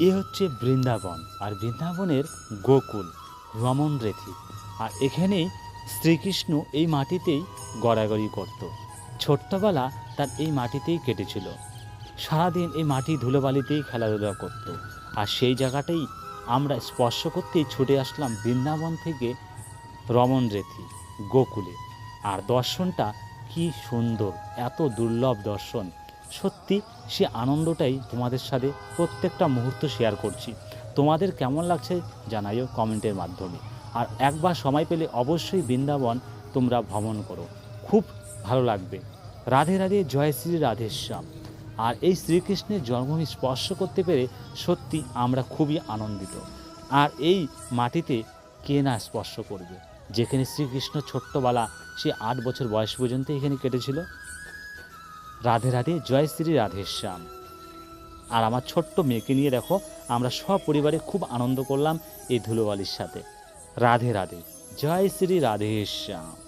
এ হচ্ছে বৃন্দাবন, আর বৃন্দাবনের গোকুল রমন রেথি। আর এখানেই শ্রীকৃষ্ণ এই মাটিতেই গড়াগড়ি করত। ছোট্টবেলা তার এই মাটিতেই কেটেছিল। সারাদিন এই মাটি ধুলোবালিতেই খেলাধুলা করত। আর সেই জায়গাটাই আমরা স্পর্শ করতেই ছুটে আসলাম বৃন্দাবন থেকে রমন রেথি গোকুলে। আর দর্শনটা কি সুন্দর, এত দুর্লভ দর্শন। সত্যি, সে আনন্দটাই তোমাদের সাথে প্রত্যেকটা মুহূর্ত শেয়ার করছি। তোমাদের কেমন লাগছে জানাইও কমেন্টের মাধ্যমে। আর একবার সময় পেলে অবশ্যই বৃন্দাবন তোমরা ভ্রমণ করো। খুব ভালো লাগবে। রাধে রাধে, জয় শ্রী রাধেশ্যাম। আর এই শ্রীকৃষ্ণের জন্মভূমি স্পর্শ করতে পেরে সত্যি আমরা খুবই আনন্দিত। আর এই মাটিতে কে না স্পর্শ করবে? যেখানে শ্রীকৃষ্ণ ছোট্টবেলা, সে আট বছর বয়স পর্যন্ত এখানে কেটেছিল। রাধে রাধে, জয় শ্রী রাধেশ্যাম। আর আমার ছোট্ট মেয়েকে নিয়ে দেখো, আমরা সব পরিবারে খুব আনন্দ করলাম এই ধুলোবালির সাথে। রাধে রাধে, জয় শ্রী রাধেশ্যাম।